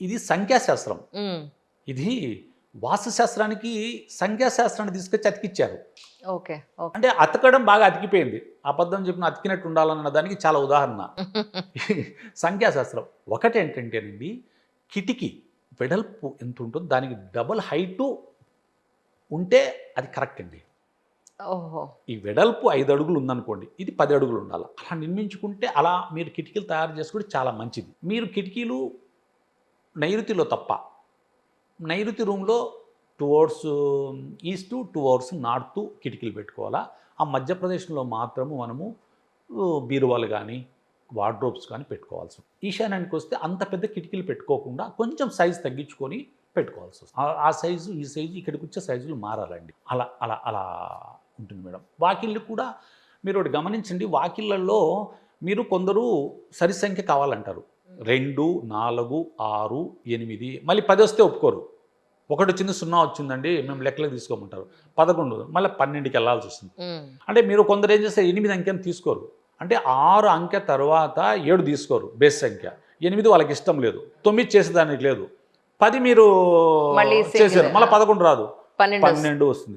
ఇది సంఖ్యాశాస్త్రం. ఇది వాస్తుశాస్త్రానికి సంఖ్యాశాస్త్రాన్ని తీసుకొచ్చి అతికిచ్చారు. ఓకే అంటే అతకడం బాగా అతికిపోయింది. అబద్ధం చెప్పిన అతికినట్టు ఉండాలన్న దానికి చాలా ఉదాహరణ. సంఖ్యాశాస్త్రం. ఒకటి ఏంటంటేనండి కిటికీ వెడల్పు ఎంత ఉంటుందో దానికి డబుల్ హైటు ఉంటే అది కరెక్ట్ అండి. ఓహో. ఈ వెడల్పు ఐదు అడుగులు ఉందనుకోండి ఇది పది అడుగులు ఉండాలి. అలా నిర్మించుకుంటే అలా మీరు కిటికీలు తయారు చేసుకుంటే చాలా మంచిది. మీరు కిటికీలు నైరుతిలో తప్ప. నైరుతి రూమ్లో two hours east two hours north కిటికీలు పెట్టుకోవాలా? ఆ మధ్యప్రదేశ్లో మాత్రము మనము బీరువాలు కానీ వార్డ్రోబ్స్ కానీ పెట్టుకోవాల్సి ఉంటుంది. ఈశాన్యానికి వస్తే అంత పెద్ద కిటికీలు పెట్టుకోకుండా కొంచెం సైజు తగ్గించుకొని పెట్టుకోవాల్సి వస్తుంది. ఆ- ఆ సైజు ఈ సైజు ఇక్కడికి వచ్చే సైజులు మారాలండి. అలా అలా అలా ఉంటుంది మేడం. వాకిళ్ళు కూడా మీరు ఒకటి గమనించండి. వాకిళ్ళల్లో మీరు కొందరు సరి సంఖ్య కావాలంటారు. రెండు నాలుగు ఆరు ఎనిమిది. మళ్ళీ పది వస్తే ఒప్పుకోరు. ఒకటి వచ్చింది సున్నా వచ్చిందండి మేము లెక్కలకు తీసుకోమంటారు. పదకొండు మళ్ళీ పన్నెండుకి వెళ్ళాల్సి వస్తుంది. అంటే మీరు కొందరు ఏం చేస్తారు? ఎనిమిది అంకెని తీసుకోరు. అంటే ఆరు అంకె తర్వాత ఏడు తీసుకోరు బేస్ సంఖ్య. ఎనిమిది వాళ్ళకి ఇష్టం లేదు. తొమ్మిది చేసేదానికి లేదు. పది మీరు. చేశారు మళ్ళీ పదకొండు రాదు. పన్నెండు వస్తుంది.